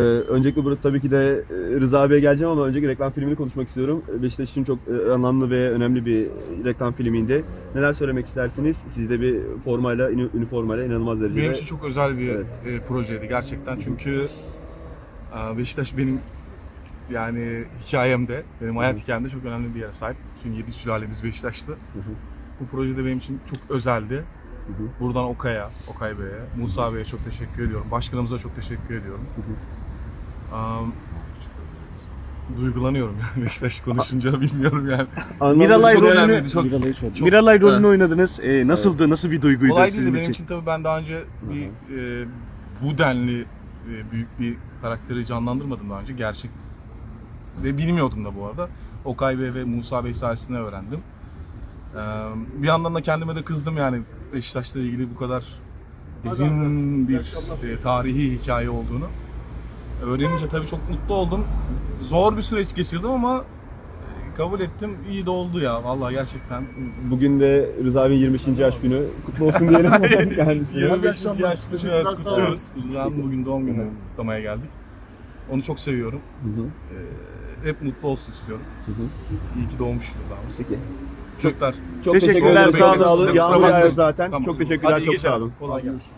Ee, öncelikle burada tabii ki de e, Rıza abiye geleceğim ama önceki reklam filmini konuşmak istiyorum. Ee, Beşiktaş için çok e, anlamlı ve önemli bir reklam filmiydi. Neler söylemek istersiniz? Siz de bir formayla, üniformayla inanılmaz derecede. Benim için çok özel bir Evet. e, projeydi gerçekten çünkü e, Beşiktaş benim yani hikayemde, benim hayat hikayemde çok önemli bir yere sahip. Bütün yedi sülalemiz Beşiktaş'tı. Bu projede benim için çok özeldi. Buradan Okay'a, Okay Bey'e, Musa Bey'e çok teşekkür ediyorum. Başkanımıza çok teşekkür ediyorum. Um, duygulanıyorum yani Beşiktaş konuşunca bilmiyorum yani. Miralay çok rolünü- önemliydi, çok- Miralay, çok- Miralay rolünü Evet. oynadınız. Ee, nasıldı? Nasıl bir duyguydu Kolay sizin değildi benim için? için tabii ben daha önce bir e, bu denli e, büyük bir karakteri canlandırmadım daha önce gerçek ve bilmiyordum da bu arada. Okay Bey ve Musa Bey sayesinde öğrendim. E, bir yandan da kendime de kızdım yani Beşiktaş'la ilgili bu kadar derin bir e, tarihi hikaye olduğunu. Öğrenince tabii çok mutlu oldum. Zor bir süreç geçirdim ama e, kabul ettim. İyi de oldu ya vallahi gerçekten. Bugün de Rıza abinin 25. yaş günü. Kutlu olsun diyelim kendisine. 25. akşamlar. yaş günü Teşekkürler, evet, kutluyoruz. Rıza'nın bugün doğum günü kutlamaya geldik. Onu çok seviyorum. Hı hı, Ee, hep mutlu olsun istiyorum. hı hı. İyi ki doğmuş Rıza'mız. Peki. Çocuklar. Çok Teşekkürler, Çok olun. Sağ olun. Kusura Yağmur zaten. Tamam. Çok teşekkürler. Hadi Çok sağ olun. Kolay gelsin.